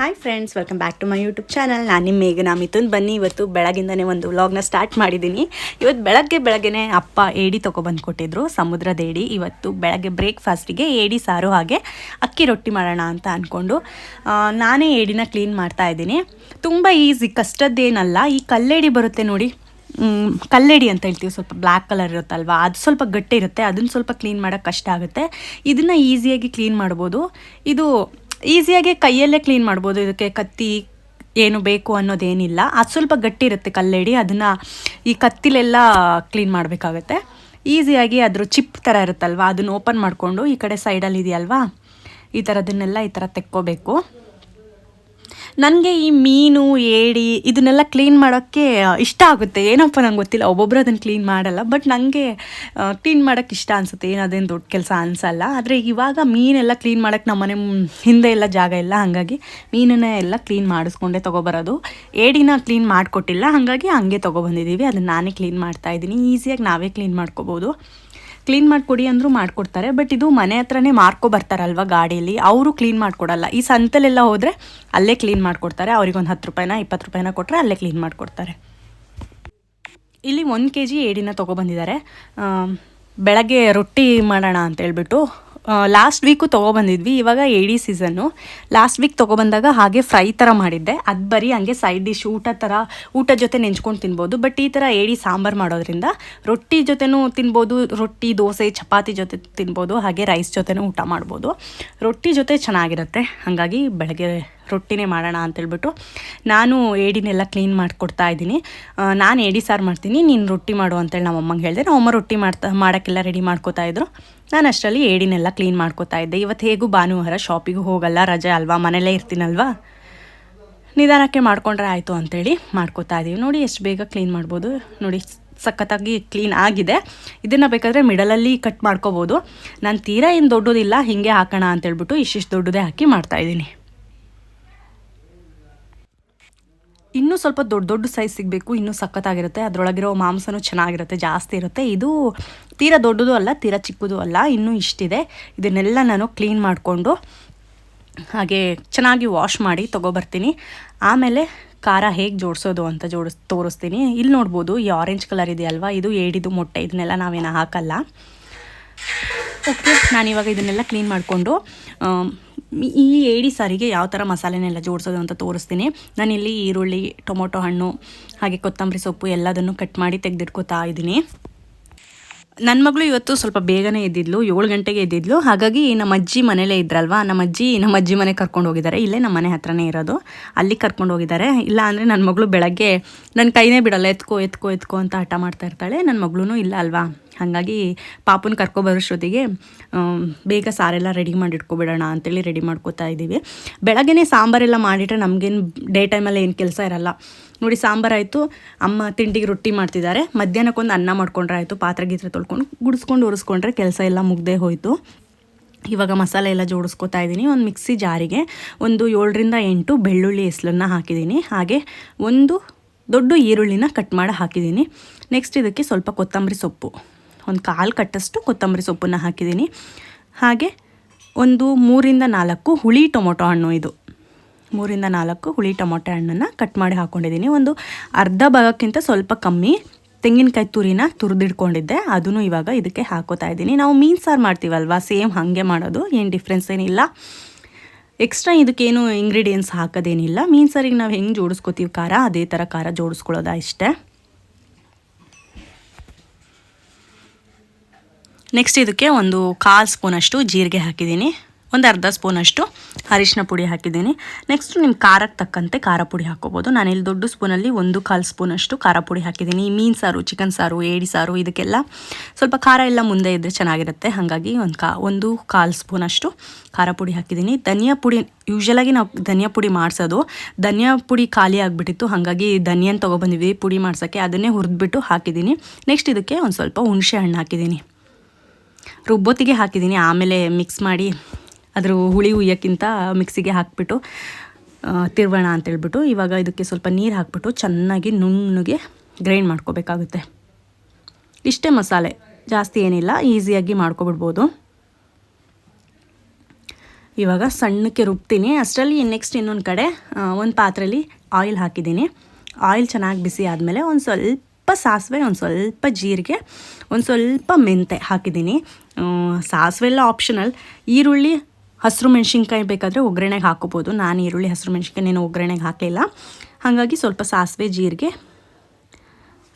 Hi friends welcome back to my YouTube channel ನಾನು ನಿಮ್ಮ ಮೇಘನಾ ಮಿಥುನ್. ಬನ್ನಿ, ಇವತ್ತು ಬೆಳಗಿಂದನೇ ಒಂದು ವ್ಲಾಗ್ನ ಸ್ಟಾರ್ಟ್ ಮಾಡಿದ್ದೀನಿ ಇವತ್ತು ಬೆಳಗ್ಗೆ ಬೆಳಗ್ಗೆನೇ ಅಪ್ಪ ಏಡಿ ತೊಗೊಬಂದು ಕೊಟ್ಟಿದ್ರು, ಸಮುದ್ರದ ಏಡಿ. ಇವತ್ತು ಬೆಳಗ್ಗೆ ಬ್ರೇಕ್ಫಾಸ್ಟಿಗೆ ಏಡಿ, ಸಾರು ಹಾಗೆ ಅಕ್ಕಿ ರೊಟ್ಟಿ ಮಾಡೋಣ ಅಂತ ಅಂದ್ಕೊಂಡು ನಾನೇ ಏಡಿನ ಕ್ಲೀನ್ ಮಾಡ್ತಾ ಇದ್ದೀನಿ. ತುಂಬ ಈಸಿ ಕಷ್ಟದ್ದೇನಲ್ಲ, ಈ ಕಲ್ಲೇಡಿ ಬರುತ್ತೆ ನೋಡಿ. ಕಲ್ಲೆಡಿ ಅಂತ ಹೇಳ್ತೀವಿ, ಸ್ವಲ್ಪ ಬ್ಲ್ಯಾಕ್ ಕಲರ್ ಇರುತ್ತಲ್ವಾ? ಅದು ಸ್ವಲ್ಪ ಗಟ್ಟಿ ಇರುತ್ತೆ ಅದನ್ನು ಸ್ವಲ್ಪ ಕ್ಲೀನ್ ಮಾಡೋಕ್ಕೆ ಕಷ್ಟ ಆಗುತ್ತೆ. ಇದನ್ನು ಈಸಿಯಾಗಿ ಕ್ಲೀನ್ ಮಾಡ್ಬೋದು. ಇದು ಈಸಿಯಾಗಿ ಕೈಯಲ್ಲೇ ಕ್ಲೀನ್ ಮಾಡ್ಬೋದು. ಇದಕ್ಕೆ ಕತ್ತಿ ಏನು ಬೇಕು ಅನ್ನೋದೇನಿಲ್ಲ. ಅದು ಸ್ವಲ್ಪ ಗಟ್ಟಿ ಇರುತ್ತೆ ಕಲ್ಲೆಡಿ. ಅದನ್ನು ಈ ಕತ್ತಿಲೆಲ್ಲ ಕ್ಲೀನ್ ಮಾಡಬೇಕಾಗತ್ತೆ. ಈಸಿಯಾಗಿ ಅದ್ರ ಚಿಪ್ ಥರ ಇರುತ್ತಲ್ವಾ? ಅದನ್ನು ಓಪನ್ ಮಾಡಿಕೊಂಡು ಈ ಕಡೆ ಸೈಡಲ್ಲಿ ಇದೆಯಲ್ವಾ? ಈ ಥರದನ್ನೆಲ್ಲ ಈ ಥರ ತೆಕ್ಕೋಬೇಕು. ನನಗೆ ಈ ಮೀನು, ಏಡಿ ಇದನ್ನೆಲ್ಲ ಕ್ಲೀನ್ ಮಾಡೋಕ್ಕೆ ಇಷ್ಟ ಆಗುತ್ತೆ. ಏನಪ್ಪ ನಂಗೆ ಗೊತ್ತಿಲ್ಲ. ಒಬ್ಬೊಬ್ಬರು ಅದನ್ನು ಕ್ಲೀನ್ ಮಾಡಲ್ಲ. ಬಟ್ ನನಗೆ ಕ್ಲೀನ್ ಮಾಡೋಕ್ಕೆ ಇಷ್ಟ ಅನಿಸುತ್ತೆ. ಏನು ಅದೇನು ದೊಡ್ಡ ಕೆಲಸ ಅನಿಸಲ್ಲ. ಆದರೆ ಇವಾಗ ಮೀನೆಲ್ಲ ಕ್ಲೀನ್ ಮಾಡೋಕ್ಕೆ ನಮ್ಮನೆ ಹಿಂದೆ ಎಲ್ಲ ಜಾಗ ಇಲ್ಲ. ಹಾಗಾಗಿ ಮೀನನ್ನ ಎಲ್ಲ ಕ್ಲೀನ್ ಮಾಡಿಸ್ಕೊಂಡೆ ತೊಗೊಬರೋದು. ಏಡಿನ ಕ್ಲೀನ್ ಮಾಡಿಕೊಟ್ಟಿಲ್ಲ. ಹಾಗಾಗಿ ಹಂಗೆ ತೊಗೊಬಂದಿದ್ದೀವಿ ಅದನ್ನು ನಾನೇ ಕ್ಲೀನ್ ಮಾಡ್ತಾ ಇದ್ದೀನಿ. ಈಸಿಯಾಗಿ ನಾವೇ ಕ್ಲೀನ್ ಮಾಡ್ಕೋಬೋದು. ಕ್ಲೀನ್ ಮಾಡಿಕೊಡಿ ಅಂದರೂ ಮಾಡ್ಕೊಡ್ತಾರೆ. ಬಟ್ ಇದು ಮನೆ ಹತ್ರನೇ ಮಾರ್ಕೊ ಬರ್ತಾರಲ್ವ ಗಾಡಿಯಲ್ಲಿ? ಅವರು ಕ್ಲೀನ್ ಮಾಡ್ಕೊಡಲ್ಲ. ಈ ಸಂತಲೆಲ್ಲ ಹೋದ್ರೆ ಅಲ್ಲೇ ಕ್ಲೀನ್ ಮಾಡಿಕೊಡ್ತಾರೆ. ಅವ್ರಿಗೊಂದು ಹತ್ತು ರೂಪಾಯಿನ, ಇಪ್ಪತ್ತು ರೂಪಾಯಿನ ಕೊಟ್ಟರೆ ಅಲ್ಲೇ ಕ್ಲೀನ್ ಮಾಡಿಕೊಡ್ತಾರೆ. ಇಲ್ಲಿ ಒಂದು ಕೆ ಜಿ ಏಡಿನ ತೊಗೊಬಂದಿದ್ದಾರೆ ಬೆಳಗ್ಗೆ ರೊಟ್ಟಿ ಮಾಡೋಣ ಅಂತ ಹೇಳ್ಬಿಟ್ಟು ಲಾಸ್ಟ್ ವೀಕು ತೊಗೊಬಂದಿದ್ವಿ, ಇವಾಗ ಏಡಿ ಸೀಸನ್ನು ಲಾಸ್ಟ್ ವೀಕ್ ತೊಗೊಬಂದಾಗ ಹಾಗೆ ಫ್ರೈ ಥರ ಮಾಡಿದ್ದೆ. ಅದು ಬರೀ ಹಾಗೆ ಸೈಡ್ ಡಿಶ್ ಊಟ ಥರ ಊಟ ಜೊತೆ ನೆಂಚ್ಕೊಂಡು ತಿನ್ಬೋದು. ಬಟ್ ಈ ಥರ ಏಡಿ ಸಾಂಬಾರು ಮಾಡೋದ್ರಿಂದ ರೊಟ್ಟಿ ಜೊತೆನೂ ತಿನ್ಬೋದು, ರೊಟ್ಟಿ, ದೋಸೆ, ಚಪಾತಿ ಜೊತೆ ತಿನ್ಬೋದು, ಹಾಗೆ ರೈಸ್ ಜೊತೆನೂ ಊಟ ಮಾಡ್ಬೋದು. ರೊಟ್ಟಿ ಜೊತೆ ಚೆನ್ನಾಗಿರುತ್ತೆ. ಹಾಗಾಗಿ ಬೆಳಗ್ಗೆ ರೊಟ್ಟಿನೇ ಮಾಡೋಣ ಅಂತೇಳ್ಬಿಟ್ಟು ನಾನು ಏಡಿನೆಲ್ಲ ಕ್ಲೀನ್ ಮಾಡಿಕೊಡ್ತಾ ಇದ್ದೀನಿ. ನಾನು ಏಡಿ ಸಾರು ಮಾಡ್ತೀನಿ, ನೀನು ರೊಟ್ಟಿ ಮಾಡು ಅಂತೇಳಿ ನಮ್ಮ ಅಮ್ಮಂಗೆ ಹೇಳಿದೆ. ನಮ್ಮ ಅಮ್ಮ ರೊಟ್ಟಿ ಮಾಡ್ತಾ, ಮಾಡೋಕ್ಕೆಲ್ಲ ರೆಡಿ ಮಾಡ್ಕೋತಾ ಇದ್ರು. ನಾನು ಅಷ್ಟರಲ್ಲಿ ಏಡಿನೆಲ್ಲ ಕ್ಲೀನ್ ಮಾಡ್ಕೋತಾ ಇದ್ದೆ. ಇವತ್ತು ಹೇಗೂ ಭಾನುವಾರ ಶಾಪಿಗೂ ಹೋಗಲ್ಲ, ರಜೆ ಅಲ್ವಾ? ಮನೇಲೇ ಇರ್ತೀನಲ್ವಾ? ನಿಧಾನಕ್ಕೆ ಮಾಡ್ಕೊಂಡ್ರೆ ಆಯಿತು ಅಂತೇಳಿ ಮಾಡ್ಕೋತಾ ಇದ್ದೀವಿ ನೋಡಿ ಎಷ್ಟು ಬೇಗ ಕ್ಲೀನ್ ಮಾಡ್ಬೋದು. ನೋಡಿ ಸಖತ್ತಾಗಿ ಕ್ಲೀನ್ ಆಗಿದೆ. ಇದನ್ನು ಬೇಕಾದರೆ ಮಿಡಲಲ್ಲಿ ಕಟ್ ಮಾಡ್ಕೋಬೋದು. ನಾನು ತೀರಾ ಏನು ದೊಡ್ಡದಿಲ್ಲ, ಹೀಗೆ ಹಾಕೋಣ ಅಂತೇಳ್ಬಿಟ್ಟು ಇಷ್ಟಿಷ್ಟು ದೊಡ್ಡದೇ ಹಾಕಿ ಮಾಡ್ತಾಯಿದ್ದೀನಿ ಇನ್ನೂ ಸ್ವಲ್ಪ ದೊಡ್ಡ ದೊಡ್ಡ ಸೈಜ್ ಸಿಗಬೇಕು, ಇನ್ನೂ ಸಖತ್ತಾಗಿರುತ್ತೆ. ಅದರೊಳಗಿರೋ ಮಾಂಸನೂ ಚೆನ್ನಾಗಿರುತ್ತೆ, ಜಾಸ್ತಿ ಇರುತ್ತೆ. ಇದು ತೀರಾ ದೊಡ್ಡದು ಅಲ್ಲ, ತೀರಾ ಚಿಕ್ಕದು ಅಲ್ಲ, ಇನ್ನೂ ಇಷ್ಟಿದೆ. ಇದನ್ನೆಲ್ಲ ನಾನು ಕ್ಲೀನ್ ಮಾಡಿಕೊಂಡು ಹಾಗೆ ಚೆನ್ನಾಗಿ ವಾಶ್ ಮಾಡಿ ತೊಗೊಬರ್ತೀನಿ. ಆಮೇಲೆ ಖಾರ ಹೇಗೆ ಜೋಡಿಸೋದು ಅಂತ ಜೋಡಿಸ್, ತೋರಿಸ್ತೀನಿ. ಇಲ್ಲಿ ನೋಡ್ಬೋದು, ಈ ಆರೆಂಜ್ ಕಲರ್ ಇದೆಯಲ್ವಾ ಇದು ಏಡಿದು ಮೊಟ್ಟೆ, ಇದನ್ನೆಲ್ಲ ನಾವೇನು ಹಾಕಲ್ಲ. ಓಕೆ ನಾನಿವಾಗ ಇದನ್ನೆಲ್ಲ ಕ್ಲೀನ್ ಮಾಡಿಕೊಂಡು ಈ ಏಡಿ ಸಾರಿಗೆ ಯಾವ ಥರ ಮಸಾಲೆನೆಲ್ಲ ಜೋಡಿಸೋದು ಅಂತ ತೋರಿಸ್ತೀನಿ. ನಾನಿಲ್ಲಿ ಈರುಳ್ಳಿ, ಟೊಮೊಟೊ ಹಣ್ಣು, ಹಾಗೆ ಕೊತ್ತಂಬರಿ ಸೊಪ್ಪು ಎಲ್ಲದನ್ನು ಕಟ್ ಮಾಡಿ ತೆಗೆದಿಟ್ಕೋತಾ ಇದ್ದೀನಿ. ನನ್ನ ಮಗಳು ಇವತ್ತು ಸ್ವಲ್ಪ ಬೇಗನೆ ಇದ್ದಿದ್ಲು ಏಳು ಗಂಟೆಗೆ ಇದ್ದಿದ್ಲು ಹಾಗಾಗಿ ನಮ್ಮ ಅಜ್ಜಿ ಮನೇಲೇ ಇದ್ರಲ್ವಾ? ನಮ್ಮ ಅಜ್ಜಿ ನಮ್ಮ ಅಜ್ಜಿ ಮನೆ ಕರ್ಕೊಂಡು ಹೋಗಿದ್ದಾರೆ. ಇಲ್ಲೇ ನಮ್ಮ ಮನೆ ಹತ್ರನೇ ಇರೋದು. ಅಲ್ಲಿ ಕರ್ಕೊಂಡು ಹೋಗಿದ್ದಾರೆ. ಇಲ್ಲ ಅಂದರೆ ನನ್ನ ಮಗಳು ಬೆಳಗ್ಗೆ ನನ್ನ ಕೈನೇ ಬಿಡಲ್ಲ, ಎತ್ಕೋ ಎತ್ಕೋ ಎತ್ಕೋ ಅಂತ ಹಠ ಮಾಡ್ತಾ ಇರ್ತಾಳೆ. ನನ್ನ ಮಗಳೂ ಇಲ್ಲ ಅಲ್ವಾ? ಹಾಗಾಗಿ ಪಾಪನ ಕರ್ಕೊಬರೋಷ್ಟೊತ್ತಿಗೆ ಬೇಗ ಸಾರೆಲ್ಲ ರೆಡಿ ಮಾಡಿ ಇಟ್ಕೊಬಿಡೋಣ ಅಂತೇಳಿ ರೆಡಿ ಮಾಡ್ಕೋತಾ ಇದ್ದೀವಿ ಬೆಳಗ್ಗೆನೇ ಸಾಂಬಾರೆಲ್ಲ ಮಾಡಿಟ್ರೆ ನಮಗೇನು ಡೇ ಟೈಮಲ್ಲಿ ಏನು ಕೆಲಸ ಇರಲ್ಲ. ನೋಡಿ ಸಾಂಬಾರಾಯಿತು ಅಮ್ಮ ತಿಂಡಿಗೆ ರೊಟ್ಟಿ ಮಾಡ್ತಿದ್ದಾರೆ. ಮಧ್ಯಾಹ್ನಕ್ಕೊಂದು ಅನ್ನ ಮಾಡ್ಕೊಂಡ್ರೆ ಆಯಿತು ಪಾತ್ರೆ ಗೀತ್ರೆ ತೊಳ್ಕೊಂಡು ಗುಡಿಸ್ಕೊಂಡು ಒರೆಸ್ಕೊಂಡ್ರೆ ಕೆಲಸ ಎಲ್ಲ ಮುಗ್ದೇ ಹೋಯಿತು. ಇವಾಗ ಮಸಾಲೆ ಎಲ್ಲ ಜೋಡಿಸ್ಕೊತಾ ಇದ್ದೀನಿ. ಒಂದು ಮಿಕ್ಸಿ ಜಾರಿಗೆ ಒಂದು ಏಳರಿಂದ ಎಂಟು ಬೆಳ್ಳುಳ್ಳಿ ಹೆಸ್ಲನ್ನು ಹಾಕಿದ್ದೀನಿ. ಹಾಗೆ ಒಂದು ದೊಡ್ಡ ಈರುಳ್ಳಿನ ಕಟ್ ಮಾಡಿ ಹಾಕಿದ್ದೀನಿ. ನೆಕ್ಸ್ಟ್ ಇದಕ್ಕೆ ಸ್ವಲ್ಪ ಕೊತ್ತಂಬರಿ ಸೊಪ್ಪು. ಒಂದು ಕಾಲು ಕಟ್ಟಷ್ಟು ಕೊತ್ತಂಬರಿ ಸೊಪ್ಪನ್ನು ಹಾಕಿದ್ದೀನಿ. ಹಾಗೆ ಒಂದು ಮೂರಿಂದ ನಾಲ್ಕು ಹುಳಿ ಟೊಮೊಟೊ ಹಣ್ಣು ಇದು. ಮೂರಿಂದ ನಾಲ್ಕು ಹುಳಿ ಟೊಮೊಟೊ ಹಣ್ಣನ್ನು ಕಟ್ ಮಾಡಿ ಹಾಕ್ಕೊಂಡಿದ್ದೀನಿ ಒಂದು ಅರ್ಧ ಭಾಗಕ್ಕಿಂತ ಸ್ವಲ್ಪ ಕಮ್ಮಿ ತೆಂಗಿನಕಾಯಿ ತುರಿನ ತುರಿದಿಡ್ಕೊಂಡಿದ್ದೆ. ಅದನ್ನು ಇವಾಗ ಇದಕ್ಕೆ ಹಾಕೋತಾ ಇದ್ದೀನಿ. ನಾವು ಮೀನು ಸಾರು ಮಾಡ್ತೀವಲ್ವಾ? ಸೇಮ್ ಹಾಗೆ ಮಾಡೋದು. ಏನು ಡಿಫ್ರೆನ್ಸ್ ಏನಿಲ್ಲ. ಎಕ್ಸ್ಟ್ರಾ ಇದಕ್ಕೇನು ಇಂಗ್ರೀಡಿಯೆಂಟ್ಸ್ ಹಾಕೋದೇನಿಲ್ಲ. ಮೀನು ಸಾರಿಗೆ ನಾವು ಹೆಂಗೆ ಜೋಡಿಸ್ಕೋತೀವಿ ಖಾರ? ಅದೇ ಥರ ಖಾರ ಜೋಡಿಸ್ಕೊಳ್ಳೋದ ಇಷ್ಟೇ. ನೆಕ್ಸ್ಟ್ ಇದಕ್ಕೆ ಒಂದು ಕಾಲು ಸ್ಪೂನಷ್ಟು ಜೀರಿಗೆ ಹಾಕಿದ್ದೀನಿ. ಒಂದು ಅರ್ಧ ಸ್ಪೂನಷ್ಟು ಅರಿಶಿನ ಪುಡಿ ಹಾಕಿದ್ದೀನಿ. ನೆಕ್ಸ್ಟ್ ನಿಮ್ಮ ಖಾರಕ್ಕೆ ತಕ್ಕಂತೆ ಖಾರ ಪುಡಿ ಹಾಕೋಬೋದು. ನಾನಿಲ್ಲಿ ದೊಡ್ಡ ಸ್ಪೂನಲ್ಲಿ ಒಂದು ಕಾಲು ಸ್ಪೂನಷ್ಟು ಖಾರ ಪುಡಿ ಹಾಕಿದ್ದೀನಿ. ಮೀನು ಸಾರು, ಚಿಕನ್ ಸಾರು, ಏಡಿ ಸಾರು ಇದಕ್ಕೆಲ್ಲ ಸ್ವಲ್ಪ ಖಾರ ಎಲ್ಲ ಮುಂದೆ ಇದ್ದರೆ ಚೆನ್ನಾಗಿರುತ್ತೆ. ಹಾಗಾಗಿ ಒಂದು ಕಾ, ಒಂದು ಕಾಲು ಸ್ಪೂನಷ್ಟು ಖಾರ ಪುಡಿ ಹಾಕಿದ್ದೀನಿ. ಧನಿಯಾ ಪುಡಿ ಯೂಶಲಾಗಿ ನಾವು ಧನಿಯಾ ಪುಡಿ ಮಾಡಿಸೋದು. ಧನಿಯಾ ಪುಡಿ ಖಾಲಿ ಆಗಿಬಿಟ್ಟಿತ್ತು. ಹಾಗಾಗಿ ಧನಿಯನ್ ತೊಗೊಬಂದಿದ್ವಿ ಪುಡಿ ಮಾಡ್ಸೋಕ್ಕೆ. ಅದನ್ನೇ ಹುರಿದ್ಬಿಟ್ಟು ಹಾಕಿದ್ದೀನಿ. ನೆಕ್ಸ್ಟ್ ಇದಕ್ಕೆ ಒಂದು ಸ್ವಲ್ಪ ಹುಣಸೆ ಹಣ್ಣು ಹಾಕಿದ್ದೀನಿ. ರುಬ್ಬೊತ್ತಿಗೆ ಹಾಕಿದ್ದೀನಿ. ಆಮೇಲೆ ಮಿಕ್ಸ್ ಮಾಡಿ ಅದ್ರ ಹುಳಿ ಹುಯ್ಯೋಕ್ಕಿಂತ ಮಿಕ್ಸಿಗೆ ಹಾಕಿಬಿಟ್ಟು ತಿರ್ವಣ ಅಂತೇಳ್ಬಿಟ್ಟು ಇವಾಗ ಇದಕ್ಕೆ ಸ್ವಲ್ಪ ನೀರು ಹಾಕ್ಬಿಟ್ಟು ಚೆನ್ನಾಗಿ ನುಣ್ಣಗೆ ಗ್ರೈಂಡ್ ಮಾಡ್ಕೋಬೇಕಾಗುತ್ತೆ. ಇಷ್ಟೇ ಮಸಾಲೆ, ಜಾಸ್ತಿ ಏನಿಲ್ಲ, ಈಸಿಯಾಗಿ ಮಾಡ್ಕೊಬಿಡ್ಬೋದು. ಇವಾಗ ಸಣ್ಣಕ್ಕೆ ರುಬ್ತೀನಿ. ಅಷ್ಟರಲ್ಲಿ ನೆಕ್ಸ್ಟ್ ಇನ್ನೊಂದು ಕಡೆ ಒಂದು ಪಾತ್ರೆಯಲ್ಲಿ ಆಯಿಲ್ ಹಾಕಿದ್ದೀನಿ. ಆಯಿಲ್ ಚೆನ್ನಾಗಿ ಬಿಸಿ ಆದಮೇಲೆ ಒಂದು ಸ್ವಲ್ಪ ಸಾಸಿವೆ, ಒಂದು ಸ್ವಲ್ಪ ಜೀರಿಗೆ, ಒಂದು ಸ್ವಲ್ಪ ಮೆಂತೆ ಹಾಕಿದ್ದೀನಿ. ಸಾಸಿವೆ ಎಲ್ಲ ಆಪ್ಷನಲ್ ಈರುಳ್ಳಿ ಹಸಿರು ಮೆಣಸಿನ್ಕಾಯಿ ಬೇಕಾದರೆ ಒಗ್ಗರಣೆಗೆ ಹಾಕೋಬೋದು. ನಾನು ಈರುಳ್ಳಿ, ಹಸಿರು ಮೆಣಸಿನ್ಕಾಯಿ ನೀನು ಒಗ್ಗರಣೆಗೆ ಹಾಕಲಿಲ್ಲ. ಹಾಗಾಗಿ ಸ್ವಲ್ಪ ಸಾಸಿವೆ, ಜೀರಿಗೆ,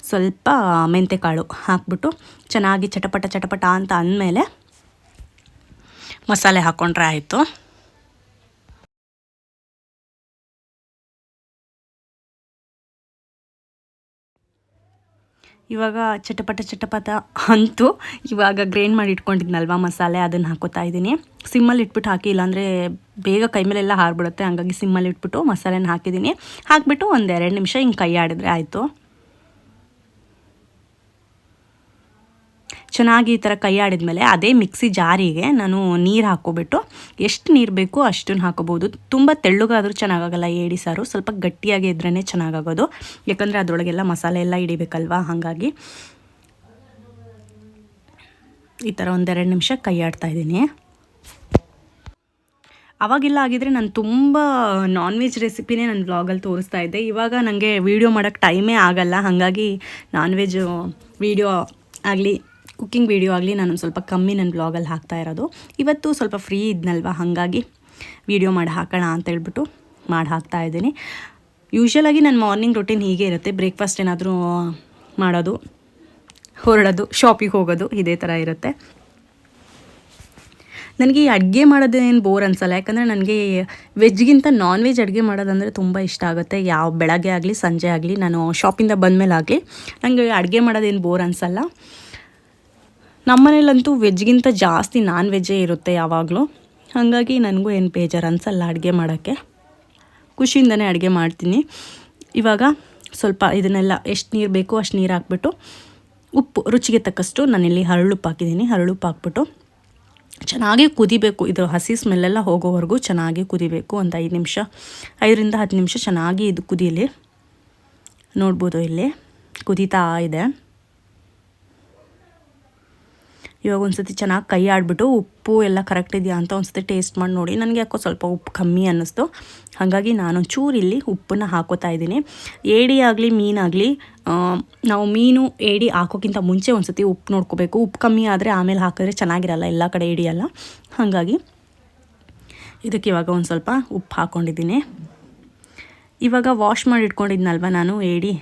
ಸ್ವಲ್ಪ ಮೆಂತೆಕಾಳು ಹಾಕ್ಬಿಟ್ಟು ಚೆನ್ನಾಗಿ ಚಟಪಟ ಚಟಪಟ ಅಂತ ಅಂದಮೇಲೆ ಮಸಾಲೆ ಹಾಕ್ಕೊಂಡ್ರೆ ಆಯಿತು. ಇವಾಗ ಚಟಪಟ ಚಟಪಟ ಅಂತೂ ಇವಾಗ ಗ್ರೈಂಡ್ ಮಾಡಿ ಇಟ್ಕೊಂಡಿದ್ನಲ್ವಾ ಮಸಾಲೆ, ಅದನ್ನು ಹಾಕೋತಾ ಇದ್ದೀನಿ. ಸಿಮ್ಮಲ್ಲಿ ಇಟ್ಬಿಟ್ಟು ಹಾಕಿ, ಇಲ್ಲಾಂದರೆ ಬೇಗ ಕೈ ಮೇಲೆಲ್ಲ ಹಾರ್ಬಿಡುತ್ತೆ, ಹಂಗಾಗಿ ಸಿಮ್ಮಲ್ಲಿ ಇಟ್ಬಿಟ್ಟು ಮಸಾಲೆನ ಹಾಕಿದ್ದೀನಿ. ಹಾಕಿಬಿಟ್ಟು ಒಂದು ಎರಡು ನಿಮಿಷ ಹಿಂಗೆ ಕೈ ಆಡಿದ್ರೆ ಆಯಿತು. ಚೆನ್ನಾಗಿ ಈ ಥರ ಕೈ ಆಡಿದ್ಮೇಲೆ ಅದೇ ಮಿಕ್ಸಿ ಜಾರಿಗೆ ನಾನು ನೀರು ಹಾಕ್ಕೊಬಿಟ್ಟು ಎಷ್ಟು ನೀರು ಬೇಕು ಅಷ್ಟನ್ನು ಹಾಕೋಬೋದು ತುಂಬ ತೆಳ್ಳಗಾದರೂ ಚೆನ್ನಾಗಾಗಲ್ಲ ಏಡಿ ಸಾರು. ಸ್ವಲ್ಪ ಗಟ್ಟಿಯಾಗಿ ಇದ್ರೇ ಚೆನ್ನಾಗಾಗೋದು. ಯಾಕಂದರೆ ಅದರೊಳಗೆಲ್ಲ ಮಸಾಲೆ ಎಲ್ಲ ಹಿಡಿಬೇಕಲ್ವಾ? ಹಾಗಾಗಿ ಈ ಥರ ಒಂದೆರಡು ನಿಮಿಷ ಕೈ ಆಡ್ತಾ ಇದ್ದೀನಿ. ಅವಾಗೆಲ್ಲ ಆಗಿದ್ರೆ ನಾನು ತುಂಬ ನಾನ್ ವೆಜ್ ರೆಸಿಪಿನೇ ನಾನು ವ್ಲಾಗಲ್ಲಿ ತೋರಿಸ್ತಾ ಇದ್ದೆ. ಇವಾಗ ನನಗೆ ವೀಡಿಯೋ ಮಾಡೋಕ್ಕೆ ಟೈಮೇ ಆಗಲ್ಲ. ಹಾಗಾಗಿ ನಾನ್ ವೆಜ್ ವೀಡಿಯೋ ಆಗಲಿ ಕುಕ್ಕಿಂಗ್ ವೀಡಿಯೋ ಆಗಲಿ ನಾನು ಸ್ವಲ್ಪ ಕಮ್ಮಿ ನನ್ನ ಬ್ಲಾಗಲ್ಲಿ ಹಾಕ್ತಾ ಇರೋದು. ಇವತ್ತು ಸ್ವಲ್ಪ ಫ್ರೀ ಇದ್ನಲ್ವ? ಹಾಗಾಗಿ ವೀಡಿಯೋ ಮಾಡಿ ಹಾಕೋಣ ಅಂತ ಹೇಳ್ಬಿಟ್ಟು ಮಾಡಿ ಹಾಕ್ತಾ ಇದ್ದೀನಿ. ಯೂಶ್ವಲಾಗಿ ನನ್ನ ಮಾರ್ನಿಂಗ್ ರೊಟೀನ್ ಹೀಗೆ ಇರುತ್ತೆ. ಬ್ರೇಕ್ಫಾಸ್ಟ್ ಏನಾದರೂ ಮಾಡೋದು, ಹೊರಡೋದು ಶಾಪಿಗೆ ಹೋಗೋದು ಇದೇ ಥರ ಇರುತ್ತೆ. ನನಗೆ ಈ ಅಡುಗೆ ಮಾಡೋದೇನು ಬೋರ್ ಅನ್ಸಲ್ಲ. ಯಾಕಂದರೆ ನನಗೆ ವೆಜ್ಗಿಂತ ನಾನ್ ವೆಜ್ ಅಡುಗೆ ಮಾಡೋದಂದರೆ ತುಂಬ ಇಷ್ಟ ಆಗುತ್ತೆ. ಯಾವ ಬೆಳಗ್ಗೆ ಆಗಲಿ, ಸಂಜೆ ಆಗಲಿ, ನಾನು ಶಾಪಿಂದ ಬಂದಮೇಲೆ ಆಗಲಿ ನನಗೆ ಅಡುಗೆ ಮಾಡೋದೇನು ಬೋರ್ ಅನ್ಸಲ್ಲ. ನಮ್ಮನೇಲಂತೂ ವೆಜ್ಗಿಂತ ಜಾಸ್ತಿ ನಾನ್ ವೆಜ್ಜೇ ಇರುತ್ತೆ ಯಾವಾಗಲೂ. ಹಾಗಾಗಿ ನನಗೂ ಏನು ಬೇಜಾರು ಅನ್ಸಲ್ಲ ಅಡುಗೆ ಮಾಡೋಕ್ಕೆ. ಖುಷಿಯಿಂದನೇ ಅಡುಗೆ ಮಾಡ್ತೀನಿ. ಇವಾಗ ಸ್ವಲ್ಪ ಇದನ್ನೆಲ್ಲ ಎಷ್ಟು ನೀರು ಬೇಕೋ ಅಷ್ಟು ನೀರು ಹಾಕ್ಬಿಟ್ಟು ಉಪ್ಪು, ರುಚಿಗೆ ತಕ್ಕಷ್ಟು ನಾನಿಲ್ಲಿ ಹರಳುಪ್ಪು ಹಾಕಿದ್ದೀನಿ. ಹರಳುಪ್ಪು ಹಾಕ್ಬಿಟ್ಟು ಚೆನ್ನಾಗಿ ಕುದಿಬೇಕು. ಇದು ಹಸಿ ಸ್ಮೆಲ್ಲೆಲ್ಲ ಹೋಗೋವರೆಗೂ ಚೆನ್ನಾಗಿ ಕುದಿಬೇಕು. ಒಂದು ಐದು ನಿಮಿಷ, ಐದರಿಂದ ಹತ್ತು ನಿಮಿಷ ಚೆನ್ನಾಗಿ ಇದು ಕುದಿಯಲಿ. ನೋಡ್ಬೋದು ಇಲ್ಲಿ. ಕುದೀತಾ ಇದೆ. ಇವಾಗ ಒಂದು ಸತಿ ಚೆನ್ನಾಗಿ ಕೈ ಆಡಿಬಿಟ್ಟು ಉಪ್ಪು ಎಲ್ಲ ಕರೆಕ್ಟ್ ಇದೆಯಾ ಅಂತ ಒಂದು ಸತಿ ಟೇಸ್ಟ್ ಮಾಡಿ ನೋಡಿ. ನನಗೆ ಯಾಕೋ ಸ್ವಲ್ಪ ಉಪ್ಪು ಕಮ್ಮಿ ಅನ್ನಿಸ್ತು. ಹಾಗಾಗಿ ನಾನು ಚೂರು ಇಲ್ಲಿ ಉಪ್ಪನ್ನು ಹಾಕೋತಾ ಇದ್ದೀನಿ. ಏಡಿ ಆಗಲಿ ಮೀನಾಗಲಿ ನಾವು ಮೀನು, ಏಡಿ ಹಾಕೋಕ್ಕಿಂತ ಮುಂಚೆ ಒಂದು ಸತಿ ಉಪ್ಪು ನೋಡ್ಕೋಬೇಕು. ಉಪ್ಪು ಕಮ್ಮಿ ಆದರೆ ಆಮೇಲೆ ಹಾಕಿದ್ರೆ ಚೆನ್ನಾಗಿರಲ್ಲ, ಎಲ್ಲ ಕಡೆ ಹಿಡಿಯಲ್ಲ ಹಾಗಾಗಿ ಇದಕ್ಕೆ ಇವಾಗ ಒಂದು ಸ್ವಲ್ಪ ಉಪ್ಪು ಹಾಕ್ಕೊಂಡಿದ್ದೀನಿ ಇವಾಗ ವಾಶ್ ಮಾಡಿ ಇಟ್ಕೊಂಡಿದ್ನಲ್ವ ನಾನು, ಏಡಿ?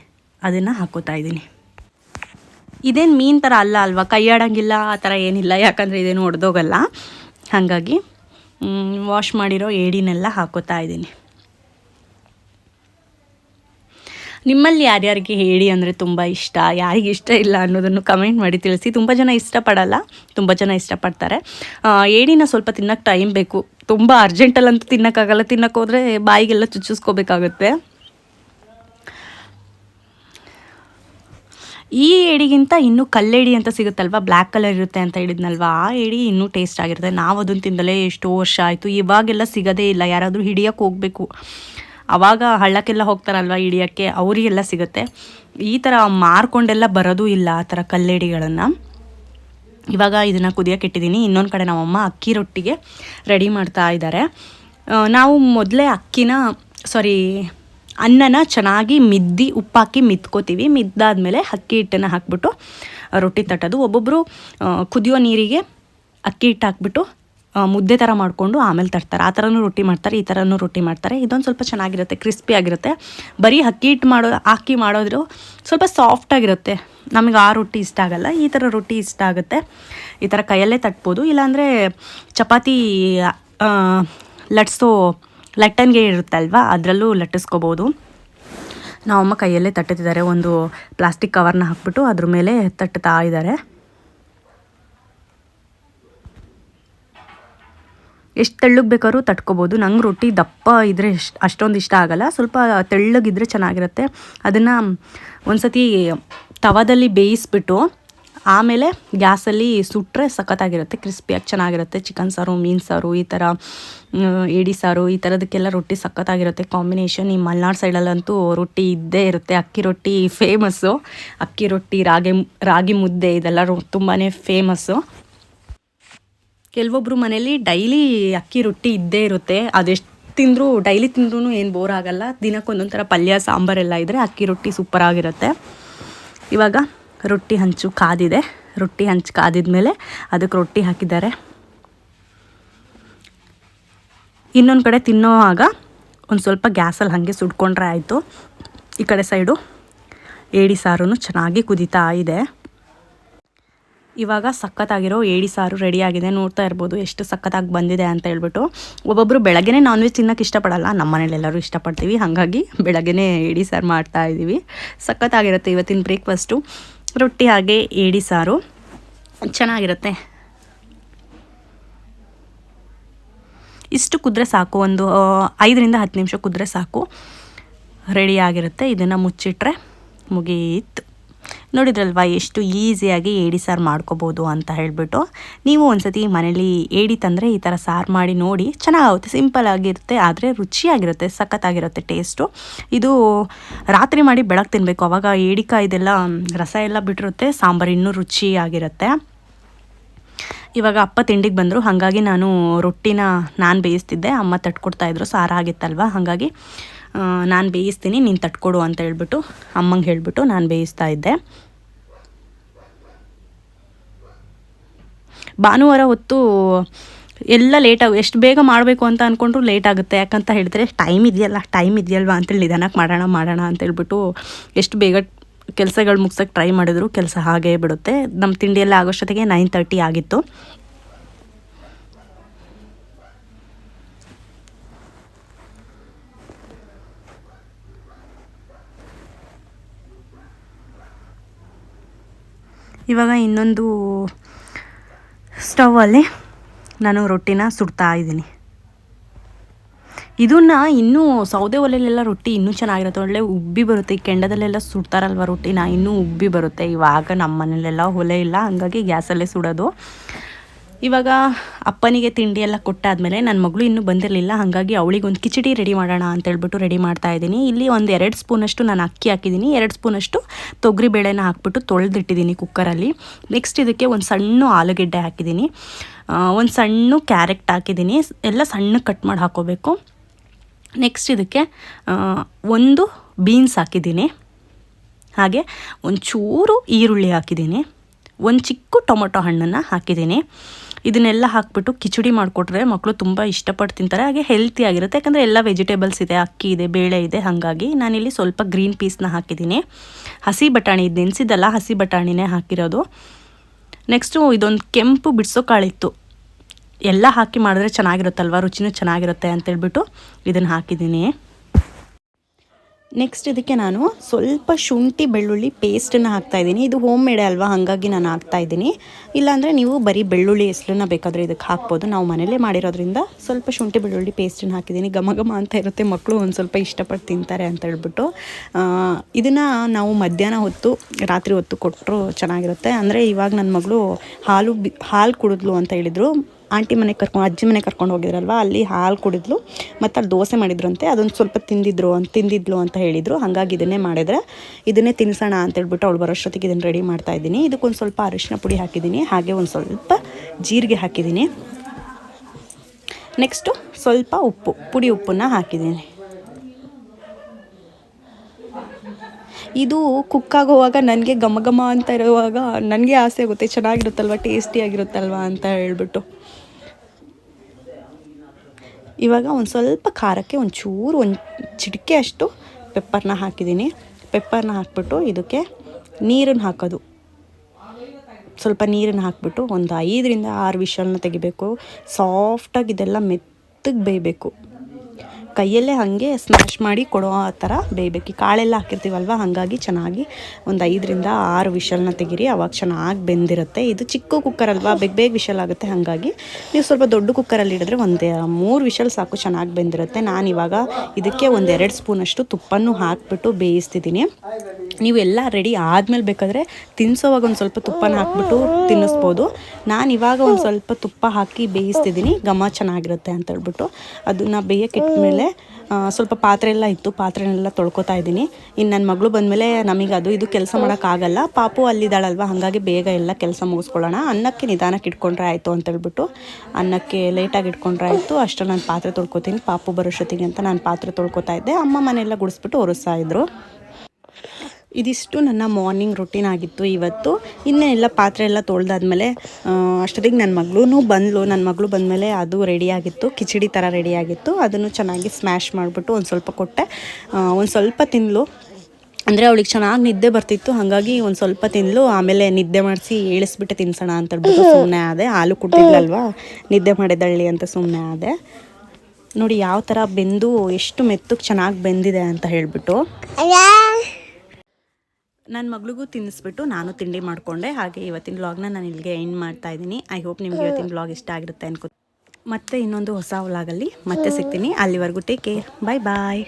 ಅದನ್ನು ಹಾಕೋತಾ ಇದ್ದೀನಿ. ಇದೇನು ಮೀನು ಥರ ಅಲ್ಲ ಅಲ್ವಾ? ಕೈ ಆಡೋಂಗಿಲ್ಲ, ಆ ಥರ ಏನಿಲ್ಲ. ಯಾಕಂದರೆ ಇದೇನು ಹೊಡೆದೋಗಲ್ಲ ಹಾಗಾಗಿ ವಾಶ್ ಮಾಡಿರೋ ಏಡಿನೆಲ್ಲ ಹಾಕೋತಾ ಇದ್ದೀನಿ. ನಿಮ್ಮಲ್ಲಿ ಯಾರ್ಯಾರಿಗೆ ಹೇಳಿ ಅಂದರೆ ತುಂಬ ಇಷ್ಟ, ಯಾರಿಗೆ ಇಷ್ಟ ಇಲ್ಲ ಅನ್ನೋದನ್ನು ಕಮೆಂಟ್ ಮಾಡಿ ತಿಳಿಸಿ. ತುಂಬ ಜನ ಇಷ್ಟಪಡಲ್ಲ, ತುಂಬ ಜನ ಇಷ್ಟಪಡ್ತಾರೆ. ಏಡಿನ ಸ್ವಲ್ಪ ತಿನ್ನೋಕ್ಕೆ ಟೈಮ್ ಬೇಕು. ತುಂಬ ಅರ್ಜೆಂಟಲ್ಲಂತೂ ತಿನ್ನೋಕ್ಕಾಗಲ್ಲ. ತಿನ್ನಕ್ಕೆ ಹೋದರೆ ಬಾಯಿಗೆಲ್ಲ ಚುಚ್ಚಿಸ್ಕೋಬೇಕಾಗುತ್ತೆ. ಈ ಏಡಿಗಿಂತ ಇನ್ನೂ ಕಲ್ಲೇಡಿ ಅಂತ ಸಿಗುತ್ತಲ್ವ? ಬ್ಲ್ಯಾಕ್ ಕಲರ್ ಇರುತ್ತೆ ಅಂತ ಹೇಳಿದ್ನಲ್ವ? ಆ ಏಡಿ ಇನ್ನೂ ಟೇಸ್ಟ್ ಆಗಿರುತ್ತೆ. ನಾವು ಅದನ್ನು ತಿಂದಲೇ ಎಷ್ಟೋ ವರ್ಷ ಆಯಿತು. ಇವಾಗೆಲ್ಲ ಸಿಗದೇ ಇಲ್ಲ. ಯಾರಾದರೂ ಹಿಡಿಯೋಕ್ಕೆ ಹೋಗಬೇಕು. ಆವಾಗ ಹಳ್ಳಕ್ಕೆಲ್ಲ ಹೋಗ್ತಾರಲ್ವ ಹಿಡಿಯೋಕ್ಕೆ? ಅವರಿಗೆಲ್ಲ ಸಿಗುತ್ತೆ. ಈ ಥರ ಮಾರ್ಕೊಂಡೆಲ್ಲ ಬರೋದು ಇಲ್ಲ ಆ ಥರ ಕಲ್ಲೇಡಿಗಳನ್ನು. ಇವಾಗ ಇದನ್ನು ಕುದಿಯೋಕೆ ಇಟ್ಟಿದ್ದೀನಿ ಇನ್ನೊಂದು ಕಡೆ ನಮ್ಮಮ್ಮ ಅಕ್ಕಿ ರೊಟ್ಟಿಗೆ ರೆಡಿ ಮಾಡ್ತಾ ಇದ್ದಾರೆ ನಾವು ಮೊದಲೇ ಅಕ್ಕಿನ ಸಾರಿ ಅನ್ನನ ಚೆನ್ನಾಗಿ ಮಿದ್ದಿ ಉಪ್ಪಾಕಿ ಮಿದ್ಕೋತೀವಿ ಮಿದ್ದಾದ್ಮೇಲೆ ಅಕ್ಕಿ ಹಿಟ್ಟನ್ನು ಹಾಕ್ಬಿಟ್ಟು ರೊಟ್ಟಿ ತಟ್ಟೋದು. ಒಬ್ಬೊಬ್ಬರು ಕುದಿಯೋ ನೀರಿಗೆ ಅಕ್ಕಿ ಹಿಟ್ಟು ಹಾಕ್ಬಿಟ್ಟು ಮುದ್ದೆ ಥರ ಮಾಡಿಕೊಂಡು ಆಮೇಲೆ ತರ್ತಾರೆ ಆ ಥರನೂ ರೊಟ್ಟಿ ಮಾಡ್ತಾರೆ, ಈ ಥರನೂ ರೊಟ್ಟಿ ಮಾಡ್ತಾರೆ. ಇದೊಂದು ಸ್ವಲ್ಪ ಚೆನ್ನಾಗಿರುತ್ತೆ, ಕ್ರಿಸ್ಪಿ ಆಗಿರುತ್ತೆ. ಬರೀ ಅಕ್ಕಿ ಹಿಟ್ಟು ಮಾಡೋ, ಹಾಕಿ ಮಾಡೋದ್ರು ಸ್ವಲ್ಪ ಸಾಫ್ಟಾಗಿರುತ್ತೆ ನಮಗೆ ಆ ರೊಟ್ಟಿ ಇಷ್ಟ ಆಗಲ್ಲ. ಈ ಥರ ರೊಟ್ಟಿ ಇಷ್ಟ ಆಗುತ್ತೆ. ಈ ಥರ ಕೈಯಲ್ಲೇ ತಟ್ಬೋದು. ಇಲ್ಲಾಂದರೆ ಚಪಾತಿ ಲಟ್ಸೋ ಲಟ್ಟಣಿಗೆ ಇರುತ್ತಲ್ವ? ಅದರಲ್ಲೂ ಲಟ್ಟಿಸ್ಕೋಬೋದು. ನಮ್ಮಮ್ಮ ಕೈಯಲ್ಲೇ ತಟ್ಟುತ್ತಿದ್ದಾರೆ ಒಂದು ಪ್ಲಾಸ್ಟಿಕ್ ಕವರ್ನ ಹಾಕ್ಬಿಟ್ಟು ಅದ್ರ ಮೇಲೆ ತಟ್ಟುತ್ತಾ ಇದ್ದಾರೆ. ಎಷ್ಟು ತೆಳ್ಳಗೆ ಬೇಕಾದ್ರೂ ತಟ್ಕೋಬೋದು. ನಂಗೆ ರೊಟ್ಟಿ ದಪ್ಪ ಇದ್ದರೆ ಅಷ್ಟೊಂದು ಇಷ್ಟ ಆಗಲ್ಲ. ಸ್ವಲ್ಪ ತೆಳ್ಳಗಿದ್ರೆ ಚೆನ್ನಾಗಿರುತ್ತೆ. ಅದನ್ನು ಒಂದು ಸತಿ ತವಾದಲ್ಲಿ ಬೇಯಿಸ್ಬಿಟ್ಟು ಆಮೇಲೆ ಗ್ಯಾಸಲ್ಲಿ ಸುಟ್ಟರೆ ಸಖತ್ತಾಗಿರುತ್ತೆ ಕ್ರಿಸ್ಪಿಯಾಗಿ ಚೆನ್ನಾಗಿರುತ್ತೆ. ಚಿಕನ್ ಸಾರು, ಮೀನು ಸಾರು, ಈ ಥರ ಏಡಿ ಸಾರು, ಈ ಥರದಕ್ಕೆಲ್ಲ ರೊಟ್ಟಿ ಸಖತ್ತಾಗಿರುತ್ತೆ. ಕಾಂಬಿನೇಷನ್ ಈ ಮಲೆನಾಡು ಸೈಡಲ್ಲಂತೂ ರೊಟ್ಟಿ ಇದ್ದೇ ಇರುತ್ತೆ. ಅಕ್ಕಿ ರೊಟ್ಟಿ ಫೇಮಸ್ಸು. ಅಕ್ಕಿ ರೊಟ್ಟಿ, ರಾಗಿ ರಾಗಿ ಮುದ್ದೆ ಇದೆಲ್ಲ ತುಂಬಾ ಫೇಮಸ್ಸು. ಕೆಲವೊಬ್ಬರು ಮನೇಲಿ ಡೈಲಿ ಅಕ್ಕಿ ರೊಟ್ಟಿ ಇದ್ದೇ ಇರುತ್ತೆ. ಅದೆಷ್ಟು ತಿಂದರೂ, ಡೈಲಿ ತಿಂದ್ರೂ ಏನು ಬೋರ್ ಆಗಲ್ಲ. ದಿನಕ್ಕೊಂದೊಂದು ಥರ ಪಲ್ಯ, ಸಾಂಬಾರೆಲ್ಲ ಇದ್ದರೆ ಅಕ್ಕಿ ರೊಟ್ಟಿ ಸೂಪರ್ ಆಗಿರುತ್ತೆ ಇವಾಗ ರೊಟ್ಟಿ ಹಂಚು ಕಾದಿದೆ. ರೊಟ್ಟಿ ಹಂಚು ಕಾದಿದ್ಮೇಲೆ ಅದಕ್ಕೆ ರೊಟ್ಟಿ ಹಾಕಿದ್ದಾರೆ. ಇನ್ನೊಂದು ಕಡೆ ತಿನ್ನೋವಾಗ ಒಂದು ಸ್ವಲ್ಪ ಗ್ಯಾಸಲ್ಲಿ ಹಾಗೆ ಸುಡ್ಕೊಂಡ್ರೆ ಆಯಿತು. ಈ ಕಡೆ ಸೈಡು ಏಡಿ ಸಾರು ಚೆನ್ನಾಗಿ ಕುದೀತಾ ಇದೆ. ಇವಾಗ ಸಖತ್ತಾಗಿರೋ ಏಡಿ ಸಾರು ರೆಡಿಯಾಗಿದೆ. ನೋಡ್ತಾ ಇರ್ಬೋದು ಎಷ್ಟು ಸಖತ್ತಾಗಿ ಬಂದಿದೆ ಅಂತ ಹೇಳ್ಬಿಟ್ಟು. ಒಬ್ಬೊಬ್ಬರು ಬೆಳಗ್ಗೆ ನಾನ್ ವೆಜ್ ತಿನ್ನೋಕೆ ಇಷ್ಟಪಡಲ್ಲ. ನಮ್ಮ ಮನೇಲಿ ಎಲ್ಲರೂ ಇಷ್ಟಪಡ್ತೀವಿ. ಹಾಗಾಗಿ ಬೆಳಗ್ಗೆನೇ ಏಡಿ ಸಾರು ಮಾಡ್ತಾ ಇದ್ದೀವಿ ಸಖತ್ತಾಗಿರುತ್ತೆ ಇವತ್ತಿನ ಬ್ರೇಕ್ಫಾಸ್ಟು ರೊಟ್ಟಿ ಹಾಗೆ ಏಡಿ ಸಾರು. ಚೆನ್ನಾಗಿರುತ್ತೆ. ಇಷ್ಟು ಕುದ್ರೆ ಸಾಕು. ಒಂದು ಐದರಿಂದ ಹತ್ತು ನಿಮಿಷ ಕುದ್ರೆ ಸಾಕು. ರೆಡಿ ಆಗಿರುತ್ತೆ. ಇದನ್ನು ಮುಚ್ಚಿಟ್ರೆ ಮುಗೀತು. ನೋಡಿದ್ರಲ್ವಾ, ಎಷ್ಟು ಈಸಿಯಾಗಿ ಏಡಿ ಸಾರು ಮಾಡ್ಕೋಬೋದು ಅಂತ ಹೇಳಿಬಿಟ್ಟು. ನೀವು ಒಂದ್ಸತಿ ಮನೇಲಿ ಏಡಿ ತಂದರೆ ಈ ಥರ ಸಾರು ಮಾಡಿ ನೋಡಿ, ಚೆನ್ನಾಗುತ್ತೆ, ಸಿಂಪಲ್ ಆಗಿರುತ್ತೆ, ಆದರೆ ರುಚಿಯಾಗಿರುತ್ತೆ, ಸಖತ್ತಾಗಿರುತ್ತೆ ಟೇಸ್ಟು. ಇದು ರಾತ್ರಿ ಮಾಡಿ ಬೆಳಗ್ಗೆ ತಿನ್ನಬೇಕು ಅವಾಗ ಏಡಿಕಾಯ್ದೆಲ್ಲ ರಸ ಎಲ್ಲ ಬಿಟ್ಟಿರುತ್ತೆ, ಸಾಂಬಾರು ಇನ್ನೂ ರುಚಿಯಾಗಿರುತ್ತೆ. ಇವಾಗ ಅಪ್ಪ ತಿಂಡಿಗೆ ಬಂದರು, ಹಾಗಾಗಿ ನಾನು ರೊಟ್ಟಿನ ನಾನು ಬೇಯಿಸ್ತಿದ್ದೆ, ಅಮ್ಮ ತಟ್ಕೊಡ್ತಾಯಿದ್ರು ಸಾರು ಆಗಿತ್ತಲ್ವ ಹಾಗಾಗಿ ನಾನು ಬೇಯಿಸ್ತೀನಿ, ನೀನು ತಟ್ಕೊಡು ಅಂತ ಹೇಳ್ಬಿಟ್ಟು ಅಮ್ಮಂಗೆ ಹೇಳಿಬಿಟ್ಟು ನಾನು ಬೇಯಿಸ್ತಾ ಇದ್ದೆ. ಭಾನುವಾರ ಹೊತ್ತು ಎಲ್ಲ ಲೇಟಾಗಿ ಎಷ್ಟು ಬೇಗ ಮಾಡಬೇಕು ಅಂತ ಅಂದ್ಕೊಂಡ್ರು ಲೇಟ್ ಆಗುತ್ತೆ. ಯಾಕಂತ ಹೇಳಿದ್ರೆ ಟೈಮ್ ಇದೆಯಲ್ಲ ಟೈಮ್ ಇದೆಯಲ್ವಾ? ಅಂತೇಳಿ ನಿಧಾನಕ್ಕೆ ಮಾಡೋಣ ಮಾಡೋಣ, ಅಂತ ಹೇಳ್ಬಿಟ್ಟು ಎಷ್ಟು ಬೇಗ ಕೆಲಸಗಳು ಮುಗ್ಸೋಕ್ಕೆ ಟ್ರೈ ಮಾಡಿದ್ರು, ಕೆಲಸ ಹಾಗೇ ಬಿಡುತ್ತೆ. ನಮ್ಮ ತಿಂಡಿಯೆಲ್ಲ ಆಗೋಷ್ಟೊತ್ತಿಗೆ ನೈನ್ ತರ್ಟಿ ಆಗಿತ್ತು. ಇವಾಗ ಇನ್ನೊಂದು ಸ್ಟವಲ್ಲಿ ನಾನು ರೊಟ್ಟಿನ ಸುಡ್ತಾ ಇದ್ದೀನಿ. ಇದನ್ನು ಇನ್ನೂ ಸೌದೆ ಒಲೆಯಲ್ಲೆಲ್ಲ ರೊಟ್ಟಿ ಇನ್ನೂ ಚೆನ್ನಾಗಿರುತ್ತೆ. ಒಳ್ಳೆ ಉಬ್ಬಿ ಬರುತ್ತೆ. ಈ ಕೆಂಡದಲ್ಲೆಲ್ಲ ಸುಡ್ತಾರಲ್ವ ರೊಟ್ಟಿನ? ಇನ್ನೂ ಉಬ್ಬಿ ಬರುತ್ತೆ. ಇವಾಗ ನಮ್ಮ ಮನೇಲೆಲ್ಲ ಒಲೆ ಇಲ್ಲ. ಹಂಗಾಗಿ ಗ್ಯಾಸಲ್ಲೇ ಸುಡೋದು. ಇವಾಗ ಅಪ್ಪನಿಗೆ ತಿಂಡಿ ಎಲ್ಲ ಕೊಟ್ಟಾದ್ಮೇಲೆ ನನ್ನ ಮಗಳು ಇನ್ನೂ ಬಂದಿರಲಿಲ್ಲ, ಹಾಗಾಗಿ ಅವಳಿಗೆ ಒಂದು ಕಿಚಡಿ ರೆಡಿ ಮಾಡೋಣ ಅಂತ ಹೇಳ್ಬಿಟ್ಟು ರೆಡಿ ಮಾಡ್ತಾ ಇದ್ದೀನಿ. ಇಲ್ಲಿ ಒಂದು ಎರಡು ಸ್ಪೂನಷ್ಟು ನಾನು ಅಕ್ಕಿ ಹಾಕಿದ್ದೀನಿ, ಎರಡು ಸ್ಪೂನಷ್ಟು ತೊಗರಿ ಬೇಳೆನ ಹಾಕ್ಬಿಟ್ಟು ತೊಳೆದಿಟ್ಟಿದ್ದೀನಿ ಕುಕ್ಕರಲ್ಲಿ ನೆಕ್ಸ್ಟ್ ಇದಕ್ಕೆ ಒಂದು ಸಣ್ಣ ಆಲೂಗೆಡ್ಡೆ ಹಾಕಿದ್ದೀನಿ. ಒಂದು ಸಣ್ಣ ಕ್ಯಾರೆಟ್ ಹಾಕಿದ್ದೀನಿ, ಎಲ್ಲ ಸಣ್ಣ ಕಟ್ ಮಾಡಿ ಹಾಕೋಬೇಕು. ನೆಕ್ಸ್ಟ್ ಇದಕ್ಕೆ ಒಂದು ಬೀನ್ಸ್ ಹಾಕಿದ್ದೀನಿ. ಹಾಗೆ ಒಂಚೂರು ಈರುಳ್ಳಿ ಹಾಕಿದ್ದೀನಿ. ಒಂದು ಚಿಕ್ಕ ಟೊಮೊಟೊ ಹಣ್ಣನ್ನು ಹಾಕಿದ್ದೀನಿ. ಇದನ್ನೆಲ್ಲ ಹಾಕ್ಬಿಟ್ಟು ಕಿಚಡಿ ಮಾಡಿಕೊಟ್ರೆ ಮಕ್ಕಳು ತುಂಬ ಇಷ್ಟಪಟ್ಟು ತಿಂತಾರೆ. ಹಾಗೆ ಹೆಲ್ತಿ ಆಗಿರುತ್ತೆ. ಯಾಕಂದರೆ ಎಲ್ಲ ವೆಜಿಟೇಬಲ್ಸ್ ಇದೆ, ಅಕ್ಕಿ ಇದೆ, ಬೇಳೆ ಇದೆ, ಹಾಗಾಗಿ ನಾನಿಲ್ಲಿ ಸ್ವಲ್ಪ ಗ್ರೀನ್ ಪೀಸ್ನ ಹಾಕಿದ್ದೀನಿ. ಹಸಿ ಬಟಾಣಿ, ಇದು ನೆನೆಸಿದ್ದಲ್ಲ, ಹಸಿ ಬಟಾಣಿನೇ ಹಾಕಿರೋದು. ನೆಕ್ಸ್ಟು ಇದೊಂದು ಕೆಂಪು ಬಿಡಿಸೋ ಕಾಳಿತ್ತು. ಎಲ್ಲ ಹಾಕಿ ಮಾಡಿದ್ರೆ ಚೆನ್ನಾಗಿರುತ್ತಲ್ವ, ರುಚಿನೂ ಚೆನ್ನಾಗಿರುತ್ತೆ ಅಂತೇಳ್ಬಿಟ್ಟು ಇದನ್ನು ಹಾಕಿದ್ದೀನಿ. ನೆಕ್ಸ್ಟ್ ಇದಕ್ಕೆ ನಾನು ಸ್ವಲ್ಪ ಶುಂಠಿ, ಬೆಳ್ಳುಳ್ಳಿ ಪೇಸ್ಟನ್ನು ಹಾಕ್ತಾಯಿದ್ದೀನಿ ಇದು ಹೋಮ್ ಮೇಡ್ ಅಲ್ವಾ? ಹಾಗಾಗಿ ನಾನು ಹಾಕ್ತಾ ಇದ್ದೀನಿ. ಇಲ್ಲಾಂದರೆ ನೀವು ಬರೀ ಬೆಳ್ಳುಳ್ಳಿ, ಹೆಸರನ್ನ ಬೇಕಾದರೆ ಇದಕ್ಕೆ ಹಾಕ್ಬೋದು. ನಾವು ಮನೇಲೇ ಮಾಡಿರೋದ್ರಿಂದ ಸ್ವಲ್ಪ ಶುಂಠಿ, ಬೆಳ್ಳುಳ್ಳಿ ಪೇಸ್ಟನ್ನು ಹಾಕಿದ್ದೀನಿ. ಘಮ ಘಮ ಅಂತ ಇರುತ್ತೆ. ಮಕ್ಕಳು ಒಂದು ಸ್ವಲ್ಪ ಇಷ್ಟಪಟ್ಟು ತಿಂತಾರೆ ಅಂತ ಹೇಳ್ಬಿಟ್ಟು. ಇದನ್ನು ನಾವು ಮಧ್ಯಾಹ್ನ ಹೊತ್ತು, ರಾತ್ರಿ ಹೊತ್ತು ಕೊಟ್ಟರು ಚೆನ್ನಾಗಿರುತ್ತೆ. ಅಂದರೆ ಇವಾಗ ನನ್ನ ಮಗಳು ಹಾಲು ಬಿ, ಹಾಲು ಕುಡಿದ್ಲು ಅಂತ ಹೇಳಿದರು. ಆಂಟಿ ಮನೆಗೆ ಕರ್ಕೊಂಡು, ಅಜ್ಜಿ ಮನೆಗೆ ಕರ್ಕೊಂಡು ಹೋಗಿದ್ರಲ್ವ, ಅಲ್ಲಿ ಹಾಲು ಕುಡಿದ್ಲು, ಮತ್ತು ಅಲ್ಲಿ ದೋಸೆ ಮಾಡಿದ್ರಂತೆ, ಅದೊಂದು ಸ್ವಲ್ಪ ತಿಂದಿದ್ರು ಅಂತ ತಿಂದಿದ್ಲು ಅಂತ ಹೇಳಿದರು, ಹಾಗಾಗಿ ಇದನ್ನೇ ಮಾಡಿದ್ರೆ, ಇದನ್ನೇ ತಿನ್ಸೋಣ ಅಂತ ಹೇಳ್ಬಿಟ್ಟು ಅವಳು ಬರೋಷ್ಟೊತ್ತಿಗೆ ಇದನ್ನು ರೆಡಿ ಮಾಡ್ತಾ ಇದ್ದೀನಿ. ಇದಕ್ಕೊಂದು ಸ್ವಲ್ಪ ಅರಿಶಿನ ಪುಡಿ ಹಾಕಿದ್ದೀನಿ, ಹಾಗೆ ಒಂದು ಸ್ವಲ್ಪ ಜೀರಿಗೆ ಹಾಕಿದ್ದೀನಿ. ನೆಕ್ಸ್ಟು ಸ್ವಲ್ಪ ಉಪ್ಪು, ಪುಡಿ ಉಪ್ಪನ್ನು ಹಾಕಿದ್ದೀನಿ. ಇದು ಕುಕ್ ಆಗುವಾಗ ನನಗೆ ಘಮ ಘಮ ಅಂತ ಇರುವಾಗ, ನನಗೆ ಆಸೆ ಆಗುತ್ತೆ, ಚೆನ್ನಾಗಿರುತ್ತಲ್ವ ಟೇಸ್ಟಿಯಾಗಿರುತ್ತಲ್ವ ಅಂತ ಹೇಳ್ಬಿಟ್ಟು. ಇವಾಗ ಒಂದು ಸ್ವಲ್ಪ ಖಾರಕ್ಕೆ ಒಂದು ಚೂರು ಒಂದು ಚಿಟಿಕೆ ಅಷ್ಟು ಪೆಪ್ಪರ್ನ ಹಾಕಿದ್ದೀನಿ. ಪೆಪ್ಪರ್ನ ಹಾಕ್ಬಿಟ್ಟು ಇದಕ್ಕೆ ನೀರನ್ನು ಹಾಕೋದು. ಸ್ವಲ್ಪ ನೀರನ್ನು ಹಾಕ್ಬಿಟ್ಟು ಒಂದು ಐದರಿಂದ ಆರು ವಿಷಲನ್ನ ತೆಗಿಬೇಕು. ಸಾಫ್ಟಾಗಿ ಇದೆಲ್ಲ ಮೆತ್ತಗೆ ಬೇಯಬೇಕು. ಕೈಯಲ್ಲೇ ಹಾಗೆ ಸ್ಮ್ಯಾಶ್ ಮಾಡಿ ಕೊಡೋ ಆ ಥರ ಬೇಯಬೇಕು. ಕಾಳೆಲ್ಲ ಹಾಕಿರ್ತೀವಲ್ವ? ಹಾಗಾಗಿ ಚೆನ್ನಾಗಿ ಒಂದು ಐದರಿಂದ ಆರು ವಿಷಲ್ನ ತೆಗೀರಿ. ಅವಾಗ ಚೆನ್ನಾಗಿ ಬೆಂದಿರುತ್ತೆ. ಇದು ಚಿಕ್ಕ ಕುಕ್ಕರ್ ಅಲ್ವಾ? ಬೇಗ ಬೇಗ ವಿಷಲ್ ಆಗುತ್ತೆ. ಹಾಗಾಗಿ ನೀವು ಸ್ವಲ್ಪ ದೊಡ್ಡ ಕುಕ್ಕರಲ್ಲಿ ಇಡಿದ್ರೆ ಒಂದು, ಮೂರು ವಿಷಲ್ ಸಾಕು, ಚೆನ್ನಾಗಿ ಬೆಂದಿರುತ್ತೆ. ನಾನು ಇವಾಗ ಇದಕ್ಕೆ ಒಂದು ಎರಡು ಸ್ಪೂನಷ್ಟು ತುಪ್ಪನ್ನು ಹಾಕಿಬಿಟ್ಟು ಬೇಯಿಸ್ತಿದ್ದೀನಿ. ನೀವು ಎಲ್ಲ ರೆಡಿ ಆದಮೇಲೆ ಬೇಕಾದರೆ ತಿನ್ಸೋವಾಗ ಒಂದು ಸ್ವಲ್ಪ ತುಪ್ಪನ ಹಾಕ್ಬಿಟ್ಟು ತಿನ್ನಿಸ್ಬೋದು. ನಾನು ಇವಾಗ ಒಂದು ಸ್ವಲ್ಪ ತುಪ್ಪ ಹಾಕಿ ಬೇಯಿಸ್ತಿದ್ದೀನಿ ಘಮ ಚೆನ್ನಾಗಿರುತ್ತೆ ಅಂತ ಹೇಳ್ಬಿಟ್ಟು ಅದನ್ನು ಬೇಯಕ್ಕೆ ಇಟ್ಮೇಲೆ ಸ್ವಲ್ಪ ಪಾತ್ರೆ ಎಲ್ಲ ಇತ್ತು, ಪಾತ್ರೆನೆಲ್ಲ ತೊಳ್ಕೊತಾ ಇದ್ದೀನಿ ಇನ್ನು ನನ್ನ ಮಗಳು ಬಂದಮೇಲೆ ನಮಗೆ ಅದು ಇದು ಕೆಲಸ ಮಾಡೋಕ್ಕಾಗಲ್ಲ ಪಾಪು ಅಲ್ಲಿದ್ದಾಳಲ್ವ? ಹಾಗಾಗಿ ಬೇಗ ಎಲ್ಲ ಕೆಲಸ ಮುಗಿಸ್ಕೊಳ್ಳೋಣ. ಅನ್ನಕ್ಕೆ ನಿಧಾನಕ್ಕೆ ಇಟ್ಕೊಂಡ್ರೆ ಆಯಿತು ಅಂತೇಳ್ಬಿಟ್ಟು ಅನ್ನಕ್ಕೆ ಲೇಟಾಗಿ ಇಟ್ಕೊಂಡ್ರೆ ಆಯಿತು. ಅಷ್ಟು ನಾನು ಪಾತ್ರೆ ತೊಳ್ಕೊತೀನಿ. ಪಾಪು ಬರೋಷ್ಟೊತ್ತಿಗೆ ಅಂತ ನಾನು ಪಾತ್ರೆ ತೊಳ್ಕೊತಾ ಇದ್ದೆ. ಅಮ್ಮ ಮನೆಯೆಲ್ಲ ಗುಡಿಸ್ಬಿಟ್ಟು ಒರೆಸ್ತಾ ಇದ್ರು. ಇದಿಷ್ಟು ನನ್ನ ಮಾರ್ನಿಂಗ್ ರುಟೀನ್ ಆಗಿತ್ತು ಇವತ್ತು. ಇನ್ನೆಲ್ಲ ಪಾತ್ರೆ ಎಲ್ಲ ತೊಳೆದಾದ್ಮೇಲೆ ಅಷ್ಟೊತ್ತಿಗೆ ನನ್ನ ಮಗಳೂ ಬಂದಳು ನನ್ನ ಮಗಳು ಬಂದಮೇಲೆ ಅದು ರೆಡಿಯಾಗಿತ್ತು ಕಿಚಡಿ ಥರ ರೆಡಿಯಾಗಿತ್ತು ಅದನ್ನು ಚೆನ್ನಾಗಿ ಸ್ಮ್ಯಾಶ್ ಮಾಡಿಬಿಟ್ಟು ಒಂದು ಸ್ವಲ್ಪ ಕೊಟ್ಟೆ. ಒಂದು ಸ್ವಲ್ಪ ತಿಂದಳು ಅಂದರೆ ಅವಳಿಗೆ ಚೆನ್ನಾಗಿ ನಿದ್ದೆ ಬರ್ತಿತ್ತು. ಹಾಗಾಗಿ ಒಂದು ಸ್ವಲ್ಪ ತಿಂದಳು ಆಮೇಲೆ ನಿದ್ದೆ ಮಾಡಿಸಿ ಏಳಿಸ್ಬಿಟ್ಟು ತಿನ್ಸೋಣ ಅಂತ ಹೇಳ್ಬಿಟ್ಟು ಸುಮ್ಮನೆ ಆದೆ. ಹಾಲು ಕುಟ್ಟಿದ್ಲಲ್ವಾ ನಿದ್ದೆ ಮಾಡಿದಳ್ಳಿ ಅಂತ ಸುಮ್ಮನೆ ಆದೆ. ನೋಡಿ ಯಾವ ಥರ ಬೆಂದು ಎಷ್ಟು ಮೆತ್ತಗೆ ಚೆನ್ನಾಗಿ ಬೆಂದಿದೆ ಅಂತ ಹೇಳಿಬಿಟ್ಟು. ನನ್ನ ಮಗಳಿಗೂ ತಿನ್ನಿಸ್ಬಿಟ್ಟು ನಾನು ತಿಂಡಿ ಮಾಡಿಕೊಂಡೆ. ಹಾಗೆ ಇವತ್ತಿನ ವ್ಲಾಗ್ನ ನಾನು ಇಲ್ಲಿಗೆ ಎಂಡ್ ಮಾಡ್ತಾ ಇದ್ದೀನಿ. ಐ ಹೋಪ್ ನಿಮ್ಗೆ ಇವತ್ತಿನ ವ್ಲಾಗ್ ಇಷ್ಟ ಆಗಿರುತ್ತೆ ಅನ್ಕೋ ಮತ್ತೆ ಇನ್ನೊಂದು ಹೊಸ ವ್ಲಾಗಲ್ಲಿ ಮತ್ತೆ ಸಿಗ್ತೀನಿ. ಅಲ್ಲಿವರೆಗೂ ಟೇಕ್ ಕೇರ್ ಬಾಯ್ ಬಾಯ್